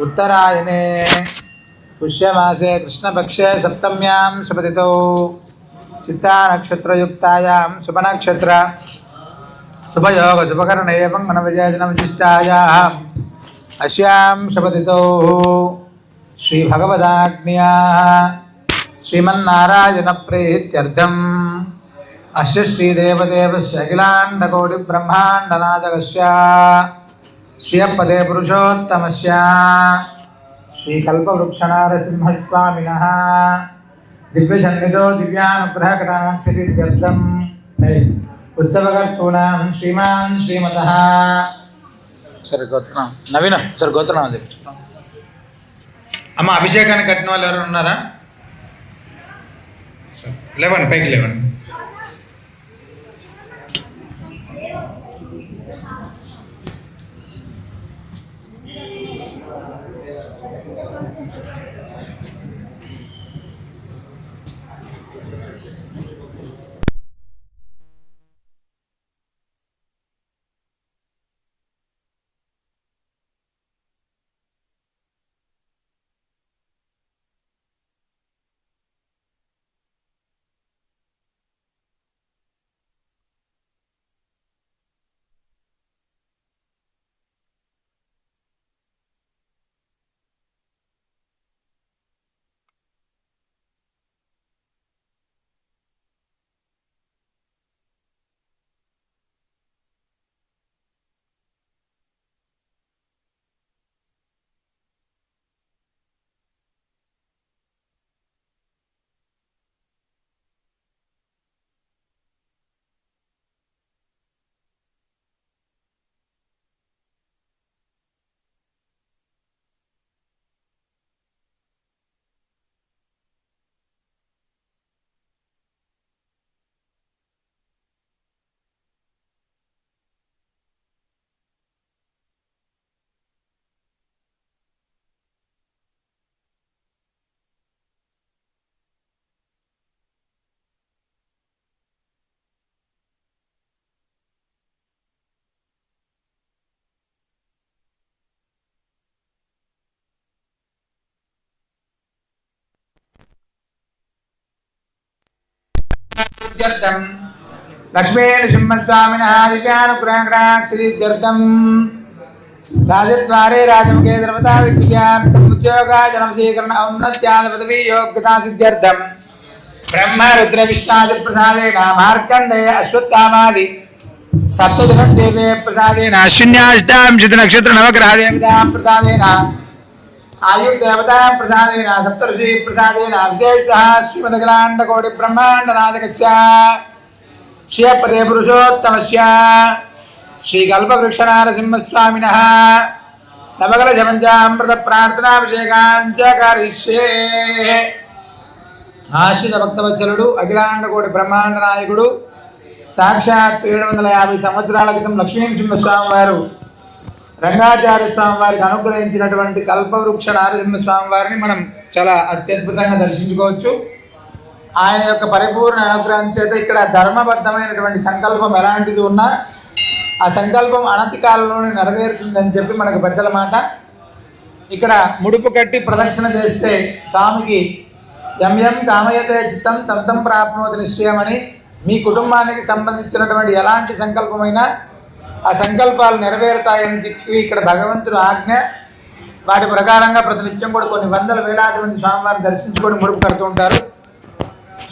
उत्तरायणे। पुष्यमासे कृष्णपक्षे सप्तम्यां शुभतिथौ चित्तानक्षत्रयुक्तायां शुभनक्षत्र। शुभयोग एवं मनविजयजनविशिष्टायाः अस्यां शुभतिथौ श्रीभगवदाज्ञयाः श्रीमन्नारायणप्रीत्यर्थम्। अस्य श्रीदेवदेवस्य अखिलाण्डकोटिब्रह्माण्डनाथकस्य శ్రియపదే పురుషోత్తమ శ్రీకల్పవృక్షణారసింహస్వామిన దివ్యసన్నిధో దివ్యానుగ్రహకటాక్షిదివ్యర్థం ఉత్సవకర్తూనాం శ్రీమాన్ శ్రీమత సరే నవీన సరే గోత్రం అది. అమ్మ అభిషేకాన్ని కట్టిన వాళ్ళు ఎవరు ఉన్నారా? లేవండి పైకి లేవండి. సిద్ధ్యర్థం లక్ష్మీ నృసింహస్వామిన దివ్యానుగ్రహణాక్షరీత్యర్థం రాజద్వారే రాజముఖే ధర్మతా విద్యార్థం ఉద్యోగాజనం స్వీకరణ ఔన్నత్యాద పదవీ యోగ్యతా సిద్ధ్యర్థం. బ్రహ్మ రుద్ర విష్ణాది ప్రసాదేన మార్కండే అశ్వత్థామాది. సప్తజనం దేవే ప్రసాదేన అశ్విన్యాష్టాం నక్షత్ర నవగ్రహదేవతాం ప్రసాదేన ఆయుర్దేవతా ప్రసాదేన సప్తర్షి ప్రసాదేన విశేష శ్రీమదఖిలాండకోటి బ్రహ్మాండనాథకస్య క్షేపదే పురుషోత్తమస్య శ్రీకల్పవృక్షనారసింహస్వామినः నవగల జమంజామృత ప్రార్థనాభిషేకాంచ కరిష్యే ఆశ్రిత భక్తవత్సలుడు అఖిలాండకోటి బ్రహ్మాండ నాయకుడు సాక్షాత్ ఏడు వందల యాభై సంవత్సరాల క్రితం లక్ష్మీనరసింహస్వామి వారు రంగాచార్య స్వామి వారికి అనుగ్రహించినటువంటి కల్పవృక్ష నారసింహస్వామి వారిని మనం చాలా అత్యద్భుతంగా దర్శించుకోవచ్చు. ఆయన యొక్క పరిపూర్ణ అనుగ్రహం చేత ఇక్కడ ధర్మబద్ధమైనటువంటి సంకల్పం ఎలాంటిది ఉన్నా ఆ సంకల్పం అనతి కాలంలోనే నెరవేరుతుందని చెప్పి మనకు పెద్దల మాట. ఇక్కడ ముడుపు కట్టి ప్రదక్షిణ చేస్తే స్వామికి ఎం ఎం కామయతే చిత్తం తంతం ప్రాప్నోతి నిశ్చయమని మీ కుటుంబానికి సంబంధించినటువంటి ఎలాంటి సంకల్పమైనా ఆ సంకల్పాలు నెరవేరుతాయని చెప్పి ఇక్కడ భగవంతుడు ఆజ్ఞ వాటి ప్రకారంగా ప్రతినిత్యం కూడా కొన్ని వందల వేలాది మంది స్వామివారిని దర్శించుకొని ముడుపు కడుతూ ఉంటారు.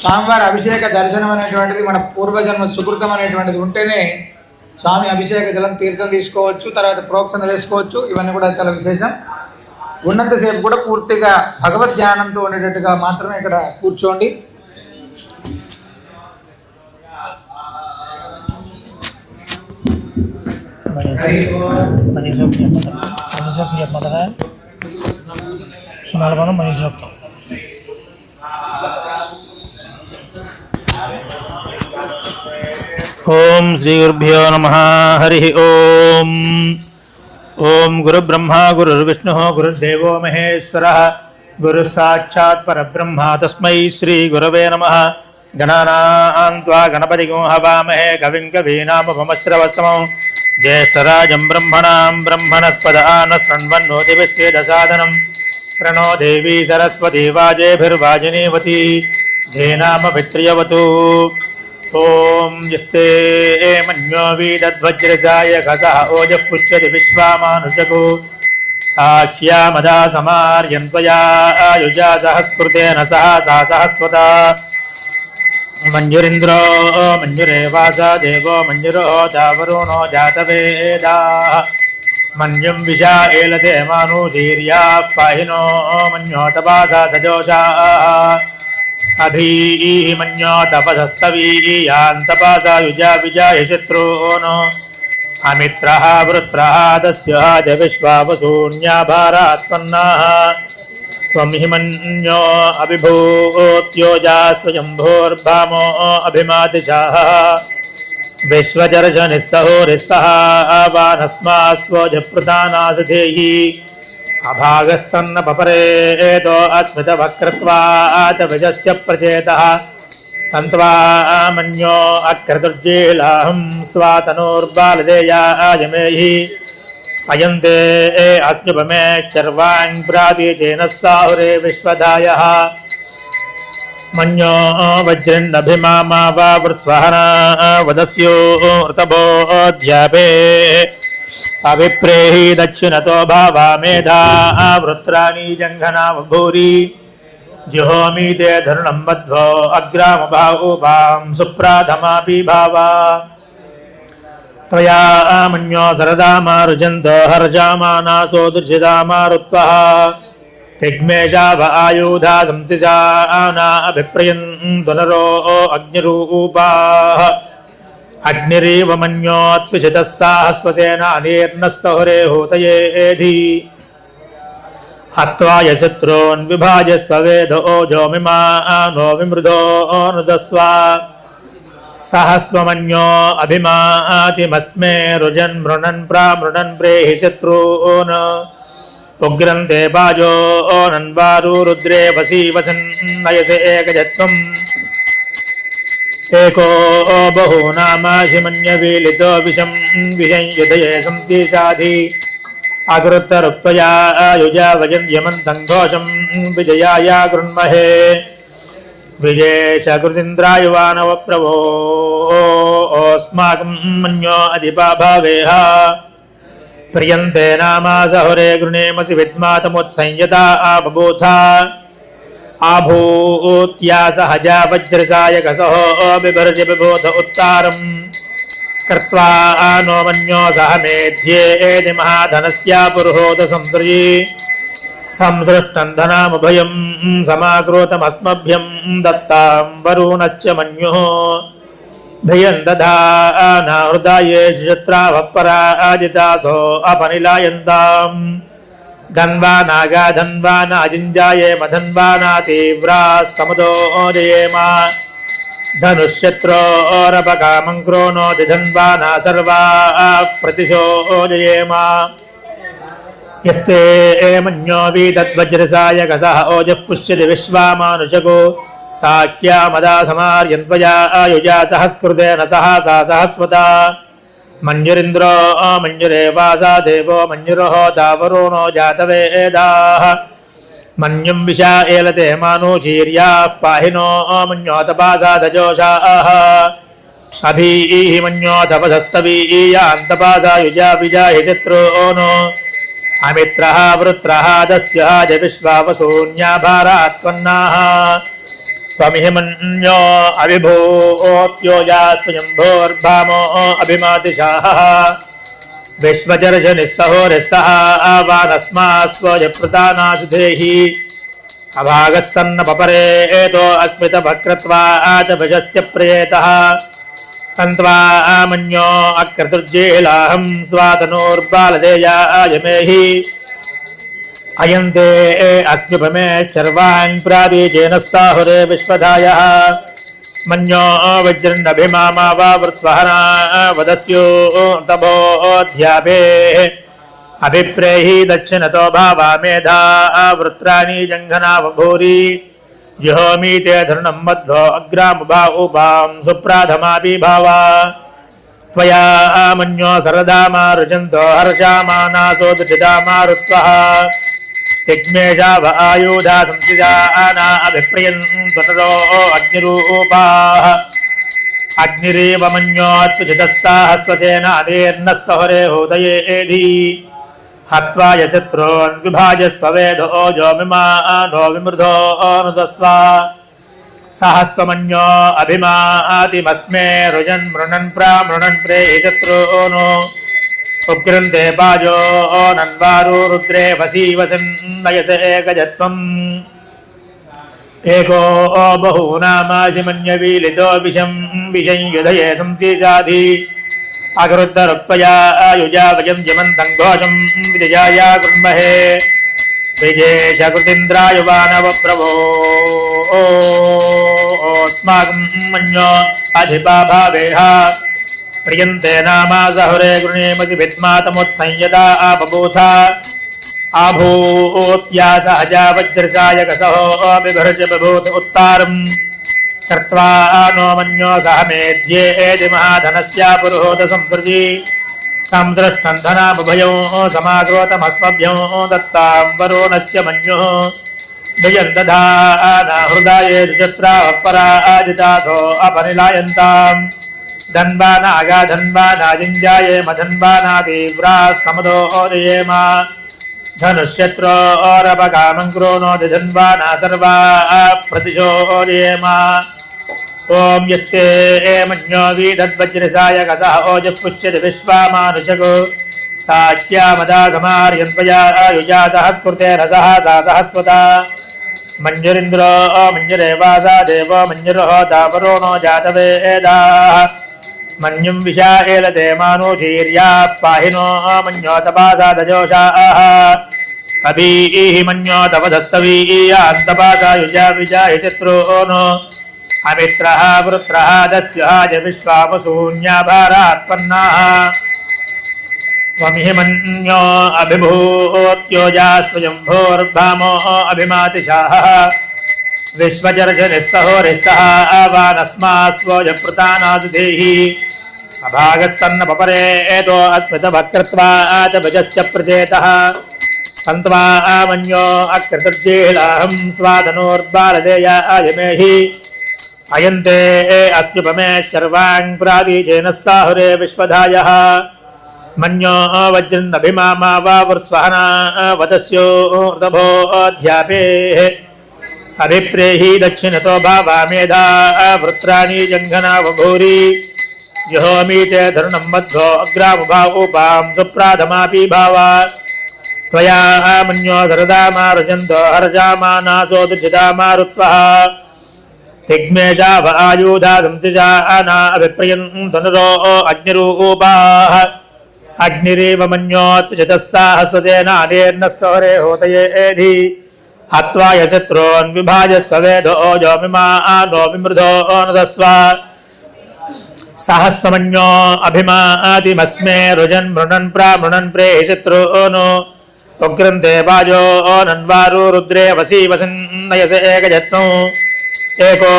స్వామివారి అభిషేక దర్శనం అనేటువంటిది మన పూర్వజన్మ సుకృతం అనేటువంటిది ఉంటేనే స్వామి అభిషేక జలం తీర్థం తీసుకోవచ్చు తర్వాత ప్రోక్షణ చేసుకోవచ్చు. ఇవన్నీ కూడా చాలా విశేషం. ఉన్నంతసేపు కూడా పూర్తిగా భగవద్ ధ్యానంతో ఉండేటట్టుగా మాత్రమే ఇక్కడ కూర్చోండి. सुनाल मनीष ओम श्री गुरुभ्यो नम, हरि ओम। ओम गुरुब्रह्मा, गुरुर्विष्णु, गुरुर्देव महेश्वर गुरुसाक्षात्ब्रह्म तस्म श्री गुरव नम। गणना गणपति हवामहे, कविं ज्येष्ठराजं ब्रह्मणां ब्रह्मणस्पदान शृण्वन्नोतिविश्वेदसादनं प्रणो देवी सरस्वती वाजेभिर्वाजिनीवती धेनामभित्र्यवतु ॐ यस्ते मन्यो वीदध्वज्रजाय घसः ओजः पुष्यति विश्वामानुजगो साख्यामदा समार्यन्त्वया आयुजा सहस्कृतेन सह सा सहस्वता మంజురింద్రో మంజురేవాస దేవో మంజురో చావరుణో జాతవేద మన్యుం విజా ఏలతే మానుధీర్యా పాహినో మన్యోట బాధా అధీ మన్యోట పదస్తవీ యాంత సజోషా విజా విజాయ శత్రూను అమిత్ర వృత్ర దస్య విశ్వావసూన్యా భారాత్మన్నా त्वं हि मन्यो अभिभूत्योजा स्वयम्भोर्भामो अभिमातिशाः विश्वजर्शनिस्सहोरिस्सः आवानस्मास्वजप्रधानासधेहि अभागस्तन्न पपरेतो अस्मितवक्रत्वात् विजश्च प्रचेतः। तन्त्वा मन्यो अक्रतुर्जेलाहं स्वातनोर्बालदेयायमेहि अयं ते अस्नुपमे चर्वाङ् प्रादेचेन साहुरे विश्वदायः। मन्यो वज्रन्नभिमामा वा वृत्स्वहना वदस्यो ऋतभोऽध्यापे अभिप्रेहि दक्षिणतो भावा मेधा वृत्राणि जङ्घना भूरि जुहोमि ते धरुणं मध्वो अग्रामबाहुपां सुप्राधमापि भावा। త్రయామన్యో సరదామారుజంతో హర్జామానాసోదృషిదామారుత్వః తిగ్మేషావ ఆయుధా సంతిజానా అభిప్రయంతునరో అగ్నిరూపాః అగ్నిరీవ మన్యోత్విషితः సాహస్వసేన అనిర్ణः సహురే హూతయేధి హత్వా యశత్రోన్విభాజస్వ వేదో జోమిమా నో విమృదో నృదస్వా सहस्वमन्यो अभिमातिमस्मे रुजन् मृणन् प्रामृणन् प्रेहि शत्रून्। उग्रं ते बाजो नन्वारु रुद्रे वसी वसन् नयसे एकजत्वम्। एको बहूनामाशिमन्यवीलितो विषं विषं युधये संसीसाधि अकृत्तरुक्तया युजा वयन्यमन्तं घोषं विजयाया गृह्महे। विजेशकृतीन्द्रायुवानवप्रभो अस्माकं मन्यो अधिपा भावेह प्रियन्ते नामासहुरे गृणेमसि विद्मातमुत्संयता आबबोधा आभूत्या सहजा वज्रसायकसहो बिभर्ज बिबोध उत्तारम् कृत्वा नो मन्यो सह मेध्येति महाधनस्या पुरुहोत संसृजी సంసృష్టంధనాముభయం సమాకృతమస్మభ్యం దత్తాం వరుణశ్చ మన్యు. ధయం దధానాహృదాయే శిశుత్రావపరాజితాసో అపనిలాయంతాం. ధన్వా నాగా ధన్వా నాజింజాయేమ ధన్వా నా తీవ్రా సముదోదయేమ. ధనుష్యత్రోరపకామం క్రోణోతి ధన్వా నా సర్వా ప్రతిశోదయేమ. यस्ते मन्यो वीतद्वज्रसाय कसः ओजः पुष्यति विश्वामानुषको साख्या मदा समार्यन्त्वया आयुजा सहस्कृतेन सह सा सहस्वता मञ्जुरिन्द्रो मञ्जुरेवासा देवो मञ्जुरोः दावरुणो जातवेदाः मन्युं विशा एलते मानुचीर्याः पाहिनो मन्योतपासा दजोषाः अभीः मन्योतपसस्तवीयान्तपासा युजा विजाहि शत्रूनो अमित्रः, वृत्रः दस्याज विश्वावसून्या भारात्पन्नाः त्वमिहि मन्यो अविभूत्योजा स्वयम्भोर्भामो अभिमातिशाहः विश्वचर्षनिस्सहोरिस्सः आवानस्मात् अभागस्तन्न पपरे एतो अस्मितभक्रत्वा प्रियेतः। తన్వామన్యో అక్రతుర్జేలాహం స్వాతనోర్బాలదేయాయమేహి అయంతే అస్ముపమే శర్వాన్ ప్రావీజేన సాహురే విశ్వధాయ మన్యో వజ్రన్నభిమామావృత్స్వహనా వదస్యో తభోధ్యాపే అభిప్రేహి దక్షిణతో భావా మేధా వృత్రాణి జంఘనా భూరి जिहोमीते धृणं मध्वो अग्रामुभा उपां सुप्राधमापि भावा त्वया मन्यो सरदामा रुजन्तो हर्षामानासो दुषितामारुत्वः तिग्मेषाव आयुधा संसिदाना अभिप्रियन् त्वनरो अग्निरूपाः अग्निरेव मन्योत्तुजितः साहस्वसेनादेर्नः सहरे होदयेधि हत्वाय शत्रून् विभाज स्ववेधोजो मिमानो विमृधो अनुदस्व। सहस्वमन्यो अभिमातिमस्मे रुजन् मृणन् प्रामृणन् नन्वारो रुद्रे वसीवसन् नयसे एको विषं विषं युधये संसीजाधि अगरुद्धरुक्त्वया आयुजा वयं यमन्तं घोषं विजयाया गृह्महे। विजेशकृतिन्द्रायुवानवप्रभो। मन्यो प्रियन्ते नामा सहुरे आभूत्या सहजा वज्रसायकसहो बभूत उत्तारम्। कृत्वा नो मन्यो सह मेध्येति महाधनस्या पुरुहोत संसृजि संदृष्टम् धनामुभयो समाग्रोतमस्मभ्यो दत्ताम् वरुणस्य मन्युः भयम् दधाना हृदाये द्विचत्रावपराजितासो अपनिलायन्ताम् धन्वानागा धन्वानाजिञ्जाये मधन्वाना तीव्राः समुदोदयेम धनुष्यत्रोरपकामं क्रोणोति धन्वाना सर्वा प्रतिशोदयेम ఓం యత్తే మన్యో వీధద్వజ్రసాయ కదా ఓజపుష్యతి విశ్వామానుషకు. సాఖ్యామదాఘమార్యన్వయాయుజాదహస్కృతే రసః సాదహస్వత మంజురింద్రో మంజురేవాసా దేవో మంజురహోదా వరుణో జాతవేదాः. మన్యుం విశాహేలతే మానోధీర్యా పాహినో మన్యోతపాసాదజోషాః అభీహి మన్యోతపదస్తవీయాంతపాసాయుజా విజాహి శత్రూనో पाहिनो मन्योतपासा दजोषाः अभीः मन्यो तव दत्तवीयान्तपासा युजा विजाहि शत्रूनो अमित्रः वृत्रः दस्याज विश्वामशून्याभारात्पन्नाः त्वमिहि मन्यो अभिभूत्योजा स्वयम्भोर्भामो अभिमातिशाः विश्वचर्षनिस्सहोरिस्सः आवानस्मास्वोजप्रतानादुधेहि अभागस्तन्न पपरे एतो अस्मृतभक्तृत्वा च भजश्च प्रचेतः सन्त्वा मन्यो अकृतज्जेलाहं स्वादनोर्बालदेया आयमेहि अयन्ते अस्पृभमे शर्वाङ्पुराबीजेन साहुरे विश्वधायः। मन्यो वज्रन्नभिमामा वावृत्स्वहना वदस्यो ऋतभोऽध्यापेः। अभिप्रेहि दक्षिणतो भावा मेधा वृत्राणि जङ्घना बभूरि जहोमीते धरुणं मध्वो अग्रामुभावोपां सुप्राधमापि भावा। त्वया मन्यो धरदामा रजन्तो हरजामा नासो दुर्जिदामा ऋत्वः। దిగ్మేషావ ఆయూధా సంతిజానాభిప్రయన్ ధనురో అగ్నిరూపాః. అగ్నిరేవ మన్యోత్సితస్సాహ స్వసేనానేర్న సోరే హోతయేధి. హత్వా యశత్రోన్ విభాజ స్వవేదో యోమిమానో విమృధో నదస్వ. సహస్తమన్యో అభిమాతిమస్మే రుజన్ మృణన్ ప్రామృణన్ ప్రే శత్రును ఉగ్రం దేవాజో నన్వారు రుద్రే వసీ వసన్నయసే గజత్వం एको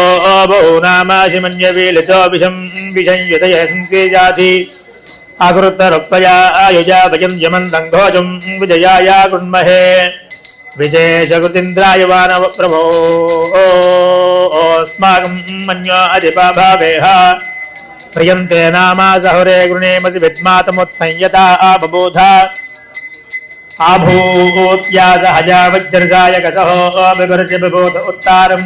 बहूनामाशि मन्यवीलितो विषं विषं युतय संकेजाति आकृतरुक्तया आयुजा भजं यमन्तं घोजं विजयाया कृण्महे विशेषकृतीन्द्राय वानव प्रभो। अस्माकं मन्यो अधिपा भावेह। प्रियन्ते नामा सहुरे गृणेमसि विद्मातमुत्संयता बबूधा आभूत्या सहजा वज्रसाय कसहो बिभर्ज बिभूत उत्तारम्।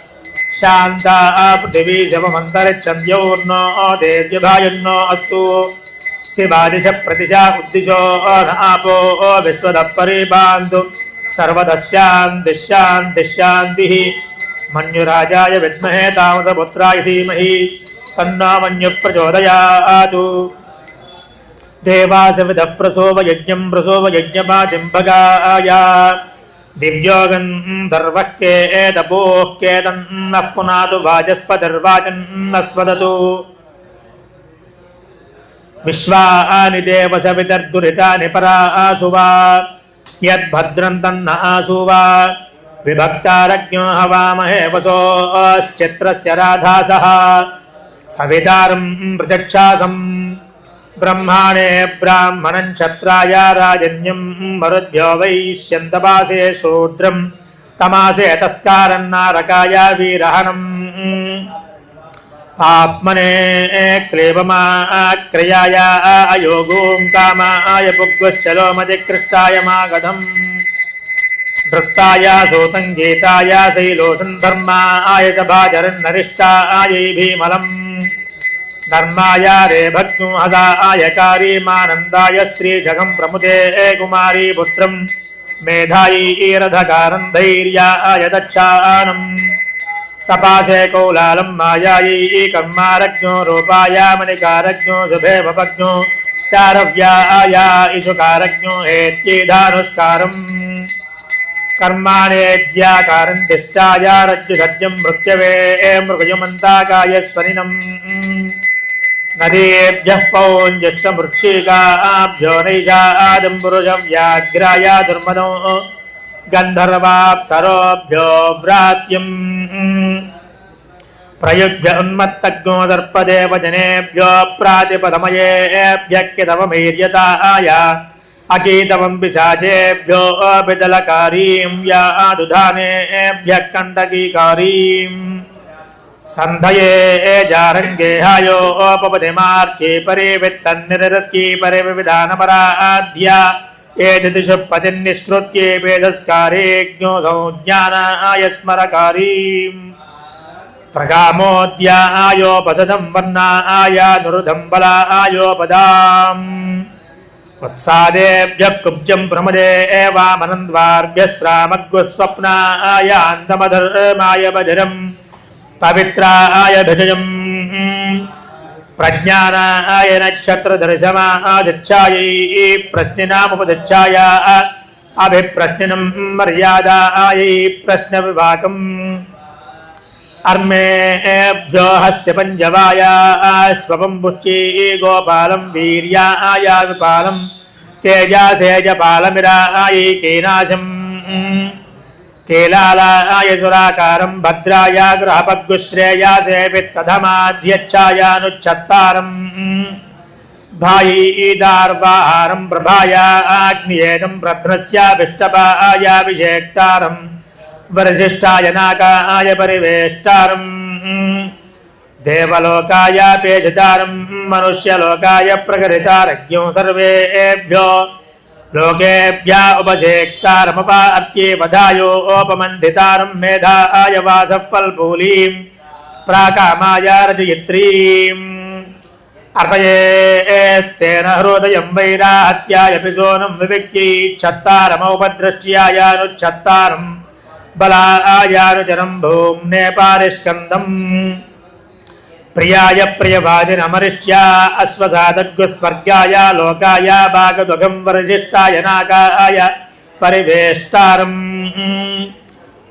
శాంతా పృథివీ శవమంతరిక్షంద్యోర్నో దేవ్యుధాయుర్నో అస్తు శివాదిశ ప్రతిశా ఉద్దిశో నాపో విశ్వద పరిబాంధు సర్వదశాంతిశాంతిశాంతి మన్యురాజాయ విద్మహే తామసపుత్రాయ ధీమహి తన్నా మన్యు ప్రచోదయాదు దేవాసవిధ ప్రసోవయజ్ఞం ప్రసోవయజ్ఞపాతింభగాయ ప్రసోవ యజ్ఞపాదింపగాయ దివ్యోగంధర్వఃకేదపోఃకేదన్నః పునాదు వాజస్పతిర్వాచన్నస్వదతు విశ్వాని దేవ సవితర్దురితాని పరాసు వా యద్భద్రం తన్న ఆసు వా విభక్తారజ్ఞో హవామహే వసోశ్చిత్రస్య రాధాసః సవితారం ప్రచక్షాసం బ్రహ్మాణే బ్రాహ్మణం ब्रह्मणे ब्राह्मणम् क्षत्राय राजन्यम् मरुद्भ्यो वैश्यन्तपासे शूद्रम् तमासे तस्कारन्नारकाय वीरहनम् पाप्मने क्लेबमाक्रयाय अयोगूम् कामाय पुग्वश्चलोमधिकृष्टाय मागधम्। धृत्ताय सूतङ्गीताय शैलोषन् धर्माय च भाजरन्नरिष्टायै హదాయ కారీమానందాయ స్త్రీ జగం ప్రముదే కుమారీ పుత్రం మేధాయీరథకారం ధైర్యాయ దక్షానం తపాసే కౌలాలం మాయాయీ కర్మారజ్ఞో రూపాయ మణికారజ్ఞో శుభేమపజ్ఞో శారవ్యాయ ఇషుకారజ్ఞో హేత్యేధానుష్కారం కర్మాణేజ్యాకారం దిష్టాయ రజ్జుసజ్జం మృత్యవే మృగయుమంతాకాయ స్వనినం నదీభ్యः పౌంజష్టమృక్షికాభ్యో నైషాదంబురుషం వ్యాఘ్రాయ దుర్మదో గంధర్వాప్సరోభ్యో వ్రాత్యం ప్రయుజ్య ఉన్మత్తజ్ఞో దర్పదేవ జనేభ్యో ప్రాతిపదమయేభ్యక్యతమీర్యతాయ అకీతవం పిశాచేభ్యో బిదలకారీం యా దుధానేభ్యः కంటకీకారీం సంధయే संधये ए जारंगे हायो ओपपदे मार्के परे वित्तन निरत्की परे विविधान परा आध्या ए दिदिश पदिन निश्कृत्के वेदस्कारे ज्ञो जारङ्गेहायो आयस्मरकारीम परिवित्तन्निरत्ये परिविधानपराध्या एतदिषु पतिन्निष्कृत्ये वेदस्कारेज्ञो संज्ञानाय स्मरकारीम् प्रकामोद्यायोपसदं वर्णायानुरुधं बलायोपदाम् वत्सादेभ्यः कुब्जं प्रमदे एवामनन्द्वार्भ्यः श्रामग्वस्वप्नायान्तमधर्माय बधिरम्। పవిత్రాయ భజయం ప్రజ్ఞానాయ నక్షత్రదర్శమాదిచ్ఛాయై ప్రశ్నినాముపదిచ్ఛాయ. అభిప్రశ్నం మర్యాదాయై. ప్రశ్న వివాకం అర్మేభ్యో హస్తి పంజవాయ. స్వపం గోపాలం వీర్యాయ విపాలం. తేజాసేజపాలమిరాయ. కేనాశం. కేలాలాయ సురాకారం భద్రాయ గృహపగ్గుశ్రేయాసేపిత్తధమాధ్యచ్ఛాయానుచ్ఛత్తారం భాయీదార్వాహారం ప్రభాయ ఆగ్నియేదం ప్రధ్నస్యాభిష్టపాయాభిషేక్తారం వరిశిష్టాయ నాకాయ పరివేష్టారం దేవలోకాయ పేజతారం మనుష్యలోకాయ ప్రకరితారజ్ఞం సర్వేభ్యో లోకేభ్యా ఉపశేక్తారమపాత్యేవధాయోపమండితారం మేధాయ వాసః పల్పూలీం ప్రాకామాయ రచయిత్రీం అర్పయేస్తేన హృదయం వైరాహత్యాయపి సోనం వివిక్యైచ్చత్తారమౌపద్రష్ట్యాయానుచ్ఛత్తారం బలాయానుచరం భూమ్నే పారిష్కందం ప్రియాయ ప్రియవాదినమరిష్ట్యా అశ్వసాదగ్స్వర్గాయ లోకాయ భాగదుగం వరిజిష్టాయ నాగాయ పరివేష్టారం.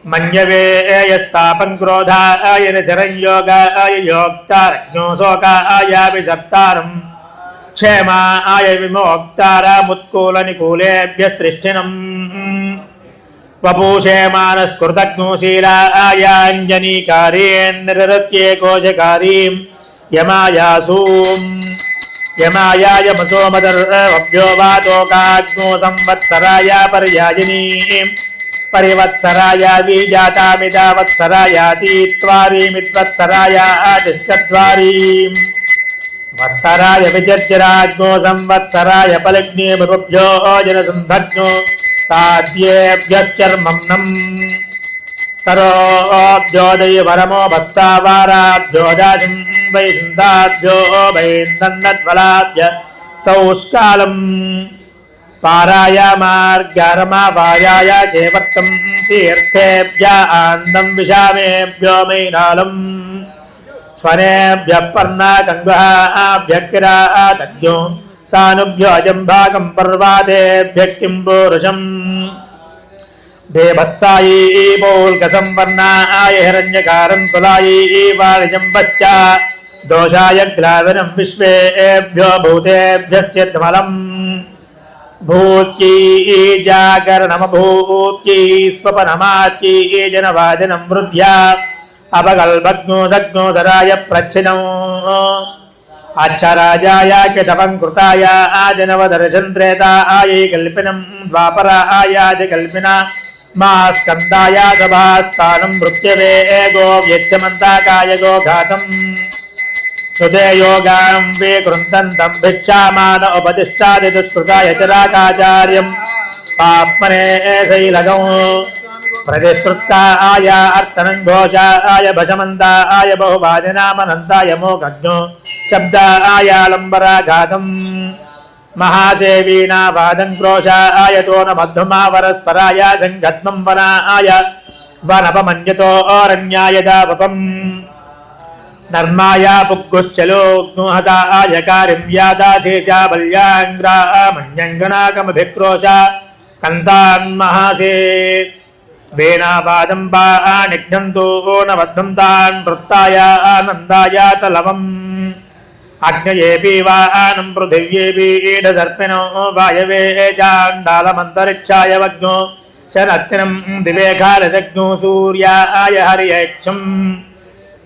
మన్యవేయస్తాపం క్రోధాయ నిచరం యోగాయ యోక్తారజ్ఞో శోకాయాభిసర్తారం క్షేమాయ విమోక్తారముత్కూలనికూలేభ్యస్తృష్టినం వపూషేమానస్ఫుర్తజ్ఞోశీలాయాంజనీకారీన్నిరత్యే కోశకారీం యమాయాసూం యమాయాయమసోమదర్భ్యో వాతోకాగ్నో సంవత్సరాయ పర్యాజినీం పరివత్సరాయ వీజాతామిదావత్సరాయాతీత్వారీమిత్వత్సరాయ తిష్టద్వారీం వత్సరాయ విచర్చరాజ్ఞో సంవత్సరాయ పలిగ్నే బభ్యో జనసంధజ్ఞో సాధ్యేభ్యశ్చర్మం సరోభ్యోదయ వరమో భక్తావారాభ్యోదాసిం వైసిందాభ్యో వైందన్నద్వలాభ్య సౌష్కాలం పారాయ మార్గారమావాయాయ చేవర్తం తీర్థేభ్య ఆనందం విషామేభ్యో మైనాలం స్వనేభ్య పర్ణా గంగాభ్యకిరా తజ్ఞో సానుభ్యోజం భాగం పర్వాదేభ్య కిం పూరుషం దేవత్సాయీ మౌల్కసంపన్నాయ హిరణ్యకారం తులాయీ వాణిజం పశ్చ దోషాయ గ్రావినం విశ్వేభ్యో భూతేభ్యస్య ధమలం భూత్యీ జాగరణమభూత్యీ స్వపనమాత్యై జనవాదినం వృద్ధ్యా అపగల్భగ్నో సగ్నో సరాయ ప్రచ్ఛినం అచ్చరాజాయ కిటవం కృతాయ ఆదినవదర్శంత్రేతాయ కల్పినం ద్వాపర ఆయాది కల్పిన మా స్కందాయ సభాస్థానం మృత్యవే గో వ్యచ్చమంతాకాయ గో ఘాతం సుదే యోగాం వికృంతంతం భిక్షామాన ఉపతిష్టాది దుష్కృతాయ చరాకాచార్యం పాప్మనే శైలగం ప్రతిశ్రుత్కాయ అర్తనం ఘోషాయ భజమంతాయ బహువాదినామనంతాయ మోగజ్ఞో శబ్దాయాలంబరాఘాతం మహాసేవీనావాదం క్రోశాయ తోనమధ్వమావరత్పరాయ సంగత్మం వనాయ వనపమన్యతో అరణ్యాయ దావపం నర్మాయ పుగ్గుశ్చలోగ్నుహసాయ కారిం యాదాశేషా బల్యాంగ్రామణ్యంగణాకమభిక్రోశ కంతాన్మహాసే వేణాపాదం పానిఘ్నంతో నబద్ధం తాన్ వృత్తాయ ఆనందాయ తలవం. అగ్నయేపి వానం పృథివ్యేపి ఈడసర్పిణో వాయవే చాండాలమంతరిక్షాయ వగ్నో శనర్తినం దివే సూర్యాయ హరియక్షం.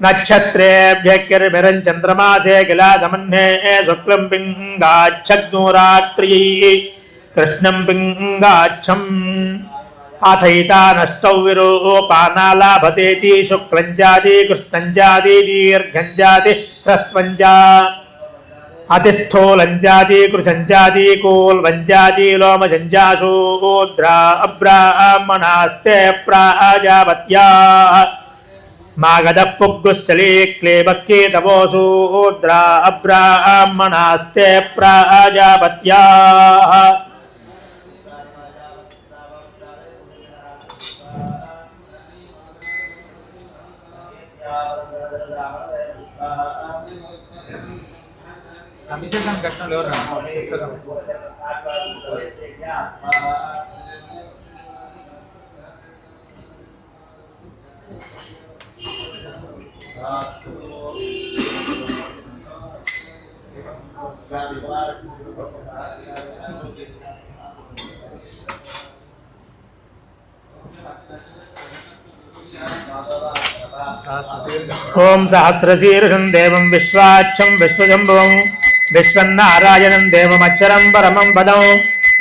నక్షత్రేభ్యకిర్భిరం చంద్రమాసే కిలా సమన్వే శుక్లం పింగాక్షగ్నో రాత్రి కృష్ణం పింగాక్షం. अथैतानष्टौ विरोपानालाभतेति शुक्लञ्जाति कृष्णञ्जाति दीर्घञ्जाति ह्रस्वञ्जा अतिस्थूलञ्जाति कृशञ्जाति कूल्वञ्जाति लोमसञ्जाशूद्रा अब्राह्मणास्ते प्राजापत्याः मागधः पुग्गुश्चले, क्लेबक्के तपोशूद्रा अब्राह्मणास्ते प्राजापत्याः జాశూద్రా అబ్రాహ్మణాస్తే ప్రాజాపత్యా మాగధ పుగ్గుశ్చలీ ఓం సహస్రశీర్షం దేవం విశ్వాక్షం విశ్వజంభవం విశ్వన్నారాయణం దేవమచ్చరం పరమం పదం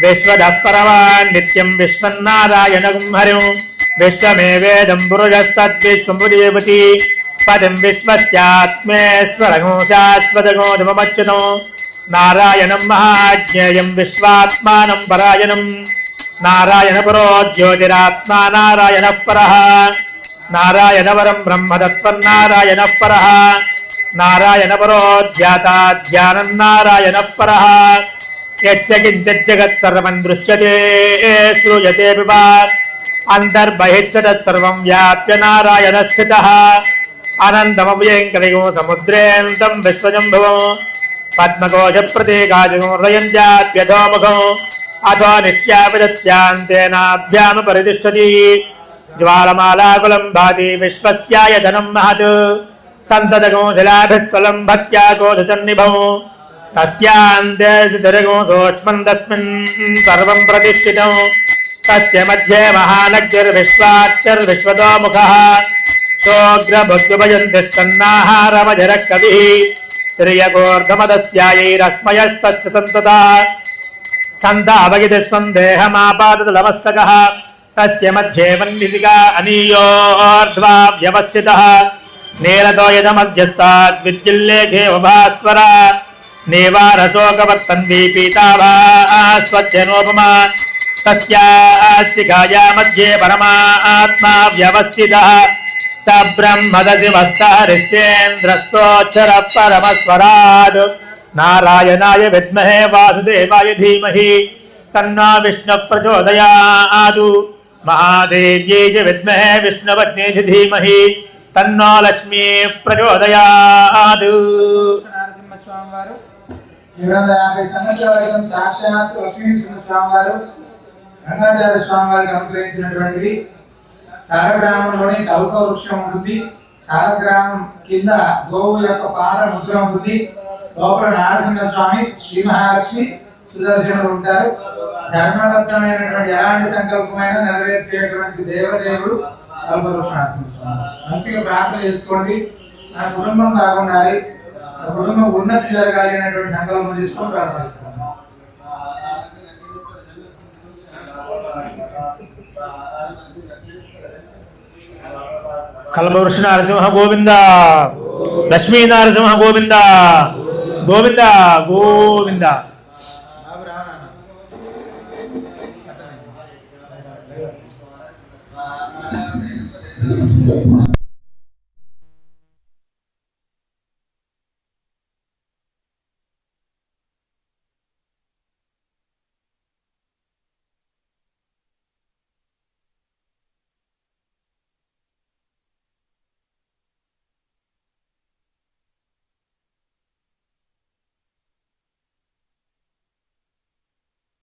విశ్వద పరమాన్ నిత్యం విశ్వన్నారాయణం హరిం విశ్వమేవేదం పురుషస్తద్విశ్వముదేవతి పదం విశ్వస్యాత్మేశ్వరగో శాశ్వతగోధమచ్యుతం నారాయణం మహాజ్ఞేయం విశ్వాత్మానం పరాయణం. నారాయణ పరో జ్యోతిరాత్మా నారాయణ పర నారాయణ వరం బ్రహ్మదత్వన్నారాయణ పరః నారాయణ పరో ధ్యాతా ధ్యానం నారాయణ పర యచ్చ సర్వం దృశ్యతే శ్రూయతే పిబా అంతర్బహిశ్చ వ్యాప్య నారాయణ స్థిత అనంతమవ్యయం సముద్రేంతం విశ్వజంభవం పద్మకోశ ప్రతీకాజగం హృదయం జాప్యధోముఖం अथो नित्याविदत्यान्तेनाभ्यामुपरितिष्ठति ज्वालमालाकुलं भाति विश्वस्याय महत् सन्ततगो शिलाभिस्त्वलं भक्त्या प्रतिष्ठित। तस्य मध्ये महानग्निर्विश्वाच्चर्विश्वतो मुखः सोऽग्रभुग्भजन्तिस्तन्नाहारमजरः कविः त्रियगोर्धमदस्यायैरस्मयस्तस्य सन्तता। త్రియగోర్ధమదస్యాయైరస్మయస్తస్య సంతతా తస్య మధ్యే మన్నిసికా అనీయోర్ధ్వా వ్యవస్థిత నీలతో యదమధ్యస్తాద్విద్యుల్లేఖే భాస్వర నీవారశోకవర్తన్వీ పీతాభాస్వత్యనోపమా తస్యాశిఖాయా మధ్యే పరమాత్మా వ్యవస్థిత స బ్రహ్మదశివస్తహరిశ్చేంద్రస్తోచ్చర పరమస్వరాడు నారాయణాయ విద్మహే వాసుదేవాయ ధీమహి. తన్నా విష్ణు ప్రచోదయాదు మహాదేవ్యై చ విద్మహే విష్ణువజ్ఞే చ ధీమహి. తన్నా లక్ష్మీ ప్రచోదయాదు నరసింహస్వామి వారు వందల యాభై సంవత్సరాల క్రితం సాక్షాత్ రంగాచార్య అనుగ్రహించినటువంటిది సాలగ్రామంలోని కల్ప వృక్షం ఉంటుంది. సాలగ్రామం కింద గోవు యొక్క పాద ముద్ర ఉంటుంది. లోపల నారసింహ స్వామి శ్రీ మహాలక్ష్మి సుదర్శనుడు ఉంటారు. ధర్మబద్ధమైనటువంటి ఎలాంటి సంకల్పమైనా నెరవేర్చేటువంటి దేవదేవుడు కల్పవృక్ష నరసింహ స్వామి. మంచిగా ప్రార్థన చేసుకోండి. నా కుటుంబం బాగుండాలి నా కుటుంబం ఉన్నతి జరగాలి అనేటువంటి సంకల్పం తీసుకొని ప్రార్థిస్తాను చేసుకోండి కల్పవృష నరసింహ గోవింద లక్ష్మీ నరసింహ గోవింద గోవింద గోవింద